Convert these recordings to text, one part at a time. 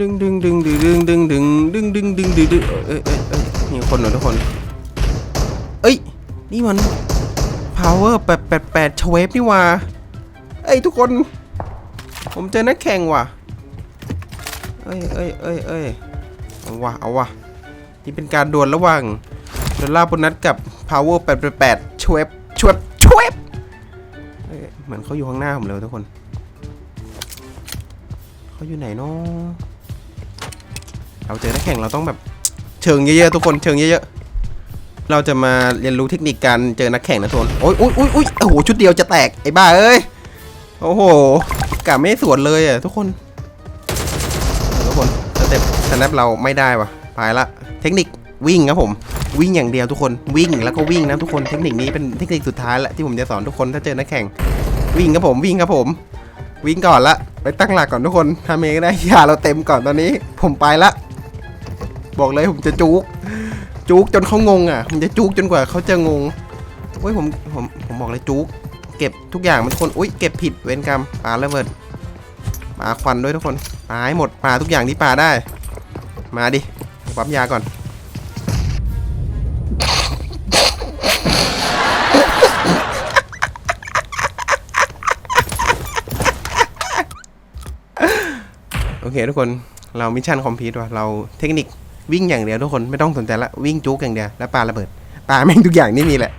ดึงดึงดึงดึงดึงดึงดึงดึงดึงดึงดึงดึงเอ้ยเอ้ยเอ้ยมีคนเหรอทุกคน เอ้ย นี่มัน power แปดแปดแปดชเวฟนี่ว่าเอ้ยทุกคน ผมเจอนักแข่งว่ะ เอ้ยเอ้ยเอ้ยเอ้ยเอาว่ะเอาว่ะ นี่เป็นการดวลระหว่างดอลลาร์บนนัดกับ power แปดแปดแปดชเวฟชเวฟชเวฟเหมือนเขาอยู่ข้างหน้าผมเลยทุกคน เขาอยู่ไหนเนาะ เราเจอนักแข่งเราต้องแบบเชิงเยอะๆทุกคนเชิงเยอะๆ เราจะมาเรียนรู้เทคนิคการเจอนักแข่งนะทุกคนโอ้ยโอ้ยโอ้ยโอ้ยโอ้โหชุดเดียวจะแตกไอ้บ้าเอ้ยโอ้โหกะไม่สวนเลยอะทุกคนทุกคนสเต็ปสแนปเราไม่ได้ว่ะไปละเทคนิควิ่งครับผมวิ่งอย่างเดียวทุกคนวิ่งแล้วก็วิ่งนะทุกคนเทคนิคนี้เป็นเทคนิคสุดท้ายละที่ผมจะสอนทุกคนถ้าเจอนักแข่ง วิ่งครับผมวิ่งครับผม วิ่งก่อนละไปตั้งหลักก่อนทุกคนทำเองได้ยาเราเต็มก่อนตอนนี้ ผมไปละ บอกเลยผมจะจุกจุกจนเขางงอะ ผมจะจุกจนกว่าเขาจะงงเฮ้ยผมผมผมบอกเลยจุกเก็บทุกอย่างมันทุกคนอุ้ยเก็บผิดเวรกรรมปลาระเบิดปาควันด้วยทุกคนปลาให้หมดปลาทุกอย่างที่ปลาได้ มาดิปั๊มยาก่อนโอเคทุกคนเรามิชชั่นคอมพลีทว่ะเราเทคนิค วิ่งอย่างเดียวทุกคนไม่ต้องสนใจละวิ่งจุกอย่างเดียวแล้วปาระเบิดปาแม่งทุกอย่างนี่มีแหละ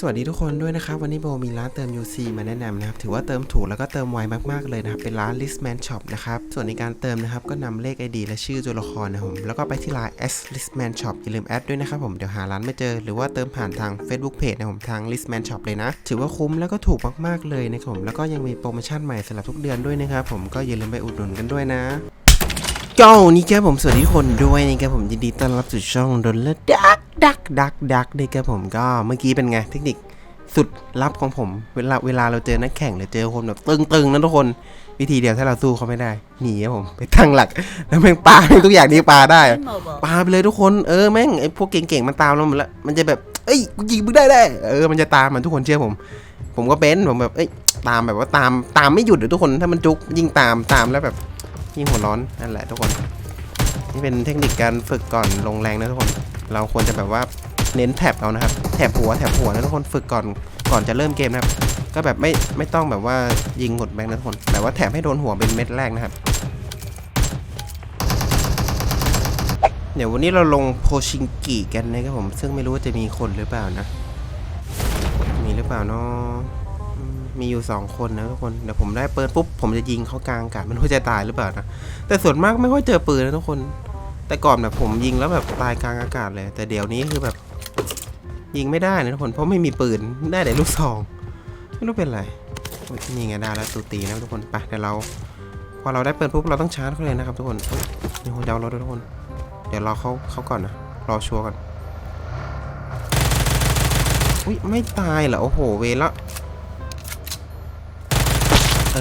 สวัสดีทุกคนด้วยนะครับ วันนี้โบมีร้านเติม UC มาแนะนำนะครับ ถือว่าเติมถูกแล้วก็เติมไวมากๆเลยนะครับ เป็นร้าน Listman Shop นะครับ ส่วนในการเติมนะครับ ก็นำเลข ID และชื่อตัวละครนะครับผมแล้วก็ไปที่ไลน์ S Listman Shop อย่าลืมแอดด้วยนะครับผมเดี๋ยวหาร้านไม่เจอ หรือว่าเติมผ่านทาง Facebook Page นะครับผมทาง Listman Shop เลยนะ ถือว่าคุ้มแล้วก็ถูกมากๆเลยนะครับผมแล้วก็ยังมีโปรโมชั่นใหม่สำหรับทุกเดือนด้วยนะครับผมก็อย่าลืมไปอุดหนุนกันด้วยนะ ก็นี่ครับผมสวัสดีทุกคนด้วยนะครับผมยินดีต้อนรับสู่ช่องดนและดักดักดักดักด้วยครับผมก็เมื่อกี้เป็นไงเทคนิคสุดลับของผม เวลาเวลาเราเจอนักแข่งหรือเจอคนแบบตึงๆนะทุกคนวิธีเดียวถ้าเราสู้เขาไม่ได้หนีครับผมไปตั้งหลัก แล้วแม่งปาทุกอย่างนี้ปาได้ปาไปเลยทุกคนเออแม่งไอ้พวกเก่งๆมันตามเราหมดล้วมันจะแบบเอ้ยกูยิงมึงได้ได้เออมันจะตามมันทุกคนเชื่อผม ผมก็เป็นผมแบบเอ้ยตามแบบว่าตามตามไม่หยุดเลยทุกคนถ้ามันจุกยิ่งตามตามแล้วแบบ ยิ่งหัวร้อนนั่นแหละทุกคน นี่เป็นเทคนิคการฝึกก่อนลงแรงนะทุกคน เราควรจะแบบว่าเน้นแท็บเอานะครับ แท็บหัวแท็บหัวนะทุกคนฝึกก่อนก่อนจะเริ่มเกมนะครับ ก็แบบไม่ไม่ต้องแบบว่ายิงหมดแบงค์นะทุกคน แต่ว่าแท็บให้โดนหัวเป็นเม็ดแรกนะครับ เดี๋ยววันนี้เราลงโพชิงกิกันนะครับผม ซึ่งไม่รู้ว่าจะมีคนหรือเปล่านะ มีหรือเปล่าเนาะอื มีอยู่สองคนนะทุกคน เดี๋ยวผมได้ปิดปุ๊บผมจะยิงเขากลางอากาศไมันรู้จะตายหรือเปล่านะ แต่ส่วนมากไม่ค่อยเจอปืนนะทุกคน แต่ก่อนแบบผมยิงแล้วแบบตายกลางอากาศเลย แต่เดี๋ยวนี้คือแบบ ยิงไม่ได้นะทุกคนเพราะไม่มีปืนได้แต่ลูกซองไม่รู้เป็นไรนี่ไงได้แล้วตูตีนะทุกคนไปเดี๋ยวเรา พอเราได้ปืนปุ๊บเราต้องชาร์จเขาเลยนะครับทุกคนเอ้ยนี่คนเดารถด้วยทุกคน เดี๋ยวรอเขาเขาก่อนนะรอชัวร์ก่อนอุ้ยไม่ตายเหรอโอ้โหเวละ อ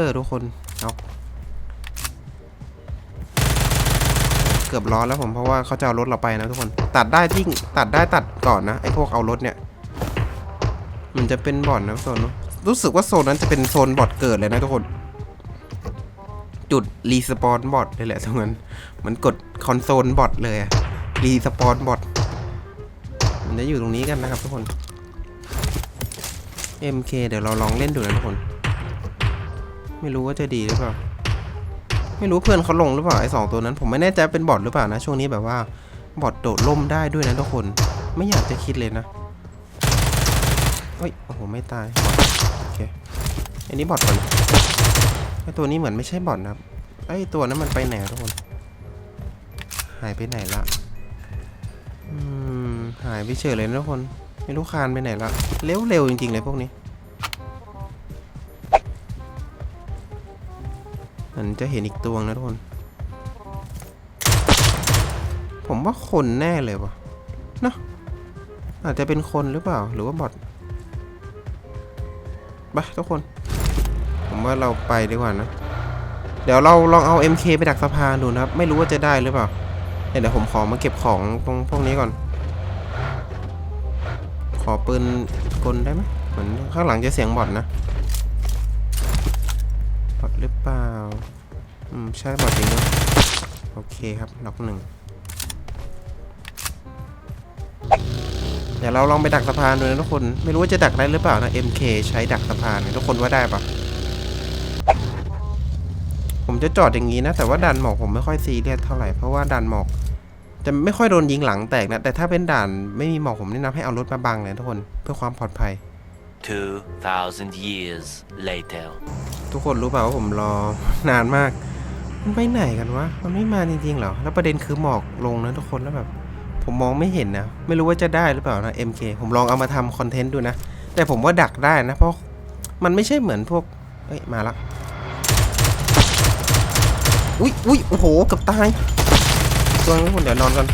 อ ทุกคน เอาเกือบร้อนแล้วผมเพราะว่าเขาจะเอารถเราไปนะทุกคน ตัดได้ยิ่งตัดได้ตัดก่อนนะไอ้พวกเอารถเนี่ย มันจะเป็นบ่อนนะโซนรู้สึกว่าโซนนั้นจะเป็นโซนบอทเกิดเลยนะทุกคน จุดรีสปอนบอทเลยแหละตรงนั้นเหมันกดคอนโซลบอทเลยรีสปอนบอทมันจะอยู่ตรงนี้กันนะครับทุกคน MK เดี๋ยวเราลองเล่นดูนะทุกคน ไม่รู้ว่าจะดีหรือเปล่า ไม่รู้เพื่อนเขาลงหรือเปล่าไอ้สองตัวนั้น ผมไม่แน่ใจเป็นบอทหรือเปล่านะ ช่วงนี้แบบว่าบอทโดดล่มได้ด้วยนะทุกคน ไม่อยากจะคิดเลยนะเฮ้ย โอ้โห ไม่ตาย โอเค อันนี้บอทก่อนไอ้ตัวนี้เหมือนไม่ใช่บอทนะครับ ไอ้ตัวนั้นมันไปไหนทุกคน หายไปไหนละ อืม หายไปเฉยเลยนะทุกคน ไม่รู้คานไปไหนละ เร็วๆจริงๆเลยพวกนี้ มันจะเห็นอีกตัวนะทุกคน ผมว่าคนแน่เลยวะเนะอาจจะเป็นคนหรือเปล่า หรือว่าบอทไปทุกคน ผมว่าเราไปดีกว่านะ เดี๋ยวเราลองเอา MK ไปดักสะพานดูนะครับ ไม่รู้ว่าจะได้หรือเปล่า เดี๋ยวผมขอมาเก็บของตรงพวกนี้ก่อน ขอปืนกลได้ไหมเหมือนข้างหลังจะเสียงบอทนะ บอทหรือเปล่า อืม ใช่บอทจริงด้วยโอเคครับล็อกหนึ่งเดี๋ยวเราลองไปดักสะพานดูนะทุกคน ไม่รู้ว่าจะดักได้หรือเปล่านะ MK ใช้ดักสะพานนะทุกคนว่าได้ปะผมจะจอดอย่างนี้นะ แต่ว่าด่านหมอกผมไม่ค่อยซีเรียสเท่าไหร่ เพราะว่าด่านหมอก จะไม่ค่อยโดนยิงหลังแตกนะ แต่ถ้าเป็นด่านไม่มีหมอกผมแนะนำให้เอารถมาบังเลยทุกคน เพื่อความปลอดภัย2,000 years later. ทุกคนรู้เปล่าว่าผมรอนานมาก มันไปไหนกันวะ มันไม่มาจริงๆเหรอ แล้วประเด็นคือหมอกลงนะทุกคนแล้วแบบ ผมมองไม่เห็นนะ ไม่รู้ว่าจะได้หรือเปล่านะ MK ผมลองเอามาทำคอนเทนต์ดูนะ แต่ผมว่าดักได้นะ เพราะมันไม่ใช่เหมือนพวก เอ้ย มาละ อุ้ยอุ้ยโอ้โหเกับตาย ตัวนี้คนเดี๋ยวนอนก่อน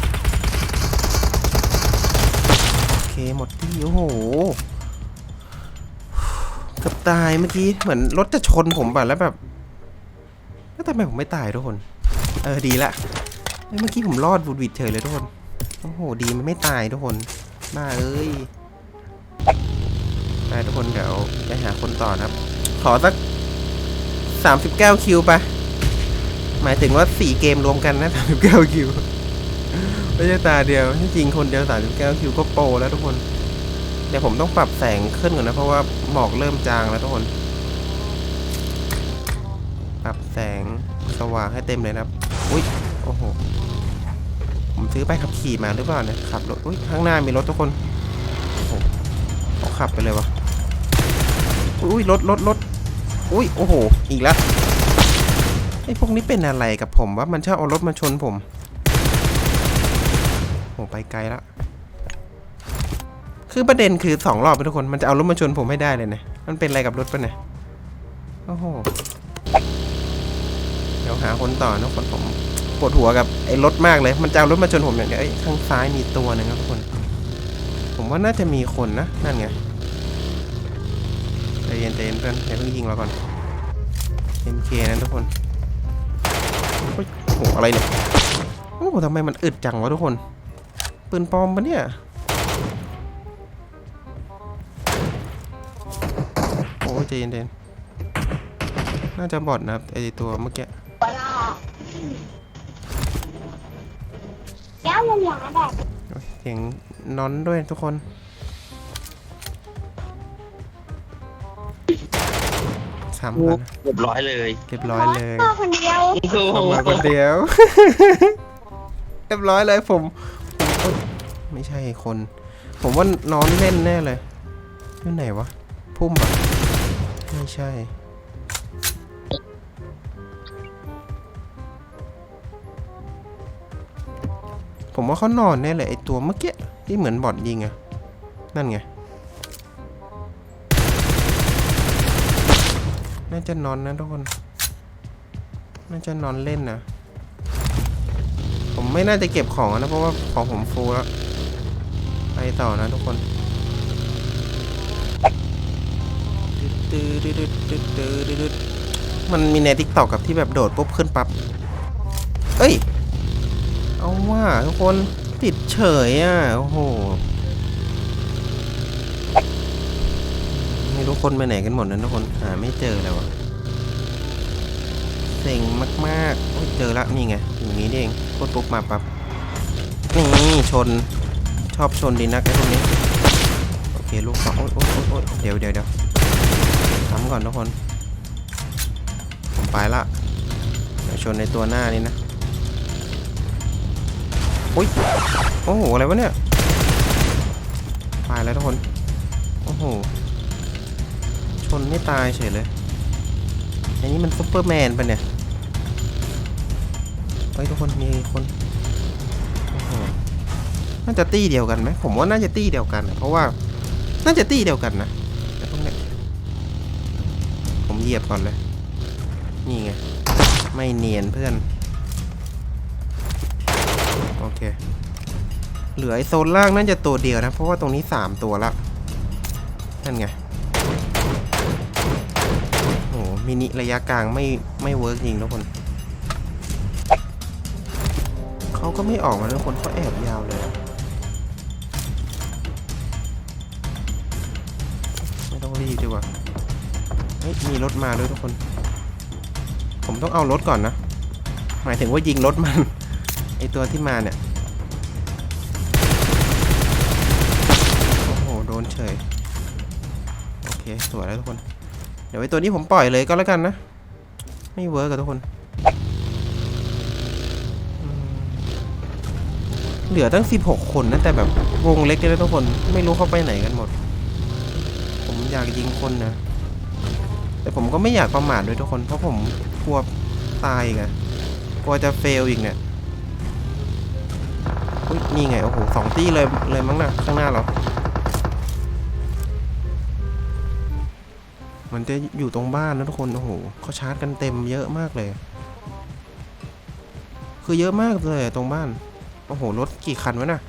โอเคหมดที่โอ้โห กือบตายเมื่อกี้เหมือนรถจะชนผมป่ะแล้วแบบแล้วทำไมผมไม่ตายทุกคน เออดีละเมื่อกี้ผมรอดบุดวิดเฉยเลยทุกคนโอ้โหดีมันไม่ตายทุกคนบ้าเอ้ยไปทุกคนเดี๋ยวไปหาคนต่อนะครับ ขอสักสามสิบเก้าคิวไปหมายถึงว่าสี่เกมรวมกันนะสามสิบเก้าคิวไม่ใช่ตาเดียวจริงคนเดียวสามสิบเก้าคิวก็โปรแล้วทุกคน ดี๋ยวผมต้องปรับแสงขึ้นก่อนนะ เพราะว่าหมอกเริ่มจางแล้วทุกคน ปรับแสงสว่างให้เต็มเลยนะครับ อุ้ย โอ้โห ผมซื้อไปขับขี่มาหรือเปล่าเนี่ย ขับรถ อุ้ย ข้างหน้ามีรถทุกคนโอ้โหเขาขับไปเลยวะอุ้ย รถรถรถอุ้ย โอ้โห อีกแล้วไอ้พวกนี้เป็นอะไรกับผมว่ามันชอบเอารถมาชนผม โอ้ไปไกลแล้ว คือประเด็นคือสองรอบไปทุกคนมันจะเอารถมาชนผมให้ได้เลยนี่ยมันเป็นอะไรกับรถปะเนี่ยโอ้โหเดี๋ยวหาคนต่อนะคนผมปวดหัวกับไอ้รถมากเลย มันจะเอารถมาชนผมอย่างเดียวไอ้ยข้างซ้ายมีตัวหนึงครับทุกคน ผมว่าน่าจะมีคนนะนั่นไงใจเย็นใจเย็นเพื่อนอย่าเพิ่งยิงเราก่อน MK นะทุกคนโอ้โหอะไรเนี่ยโอ้โหทำไมมันอึดจังวะทุกคนปืนปลอมปะเนี่ย ใจเย็นใจเย็นน่าจะบอดนะครับไอตัวเมื่อกี้แล้วมันหลาแบบโอ้ยเสียงนอนด้วยทุกคนสามพันเรียบร้อยเลยเรียบร้อยเลยพ่อคนเดียวโอ้โหผมมาคนเดียว เรียบร้อยเลยผมผมเอ้ยไม่ใช่คน ผมว่านอนเล่นแน่เลยอยู่ไหนวะพุ่มปะ ไม่ใช่ ผมว่าเขานอนแน่เลยไอตัวเมื่อกี้ที่เหมือนบอดยิงอะนั่นไง น่าจะนอนนะทุกคน น่าจะนอนเล่นนะ ผมไม่น่าจะเก็บของนะเพราะว่าของผมฟูแล้ว ไปต่อนะทุกคน มันมีในทิกตอกกับที่แบบโดดปุ๊บขึ้นปั๊บ เอ้ย เอาว่าทุกคนติดเฉยอะ โอ้โห ไม่รู้คนไปไหนกันหมดนะทุกคน หาไม่เจอเลยวะเซ็งมากๆโอ้ยเจอละนี่ไงอย่างนี้เองกดปุ๊บมาปั๊บ นี่ชน ชอบชนดีนักไอ้พวกนี้ โอเคลูกสองโอ๊ยโอ๊ยโอ๊ยเดี๋ยวเดี๋ยวเดี๋ยวำก่อนทุกคนผมไปละเดี๋ยวชนในตัวหน้านี่นะอุ้ยโอ้โหอะไรวะเนี่ยตายแล้วทุกคนโอ้โหชนไม่ตายเฉยเลยอันนี้มันซุปเปอร์แมนปะเนี่ยเฮ้ยทุกคนมีคนโอ้โหน่าจะตี้เดียวกันไหมผมว่าน่าจะตี้เดียวกันเพราะว่าน่าจะตี้เดียวกันนะไอ้พวกเนี้ยผม เหยียบก่อนเลย นี่ไง ไม่เนียนเพื่อน โอเค เหลือไอโซนล่างน่าจะตัวเดียวนะ เพราะว่าตรงนี้สามตัวละ นั่นไง โอ้โหมินิระยะกลางไม่ไม่เวิร์กจริงทุกคน เขาก็ไม่ออกมาทุกคนเขาแอบยาวเลยไม่ต้องรีบดีกว่า ฮ้ยมีรถมาด้วยทุกคน ผมต้องเอารถก่อนนะ หมายถึงว่ายิงรถมัน ไอตัวที่มาเนี่ย โอ้โห โดนเฉย โอเค สวยแล้วทุกคน เดี๋ยวไอตัวนี้ผมปล่อยเลยก็แล้วกันนะ ไม่เวิร์กกับทุกคน เหลือตั้ง 16 คนนะแต่แบบวงเล็กเลยทุกคน ไม่รู้เข้าไปไหนกันหมด ผมอยากยิงคนนะ แต่ผมก็ไม่อยากประมาทด้วยทุกคนเพราะผมกลัวตายอีกอะกลัวจะเฟลอีกเนี่ยอุ๊ยนี่ไง โอ้โหสองตี้เลยเลยมั้งนะข้างหน้าเรา มันจะอยู่ตรงบ้านนะทุกคน โอ้โหเขาชาร์จกันเต็มเยอะมากเลย คือเยอะมากเลยตรงบ้าน โอ้โห รถกี่คันวะน่ะ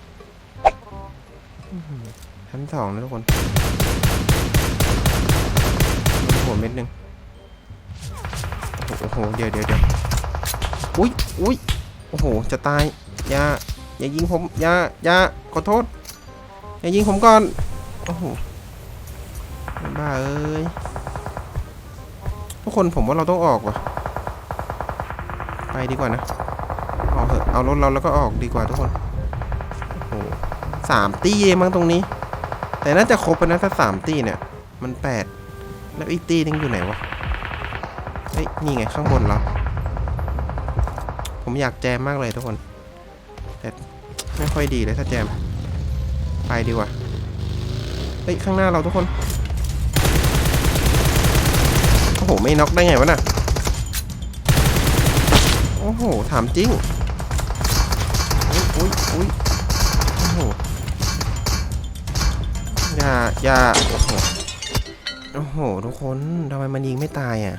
ชั้นสองนะทุกคน เม็ดหนึ่งโอ้โห เดี๋ยวเดี๋ยวเดี๋ยวอุ้ยอุ้ยโอ้โห จะตาย อย่า อย่ายิงผม อย่า อย่า ขอโทษ อย่ายิงผมก่อน โอ้โห บ้าเอ้ย ทุกคนผมว่าเราต้องออกว่ะ ไปดีกว่านะ ออกเถอะ เอารถเราแล้วก็ออกดีกว่าทุกคน โอ้โหสามตี้เองมั้งตรงนี้ แต่น่าจะครบไปนะถ้าสามตี้เนี่ย มันแปด แล้วอีกตี้นึงอยู่ไหนวะเฮ้ยนี่ไงข้างบนเราผมอยากแจมมากเลยทุกคน แต่ไม่ค่อยดีเลยถ้าแจม ไปดีกว่าเฮ้ยข้างหน้าเราทุกคนโอ้โหไม่น็อกได้ไงวะน่ะโอ้โหถามจริงอุ้ยอุ้ยโอ้โหอย่าอย่าโอ้โห โอ้โห ทุกคนทำไมมันยิงไม่ตายอะ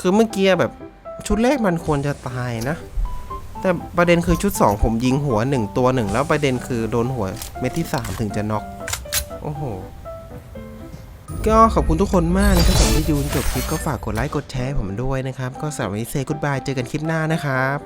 คือเมื่อกี้แบบชุดแรกมันควรจะตายนะ แต่ประเด็นคือชุด 2 ผมยิงหัวหนึ่งตัวหนึ่งแล้วประเด็นคือโดนหัวเม็ดที่ 3 ถึงจะน็อก โอ้โห ก็ขอบคุณทุกคนมากนะครับผมที่ดูจนจบคลิปก็ฝากกดไลค์กดแชร์ผมด้วยนะครับ ก็สำหรับวันนี้เซกุดบายเจอกันคลิปหน้านะครับ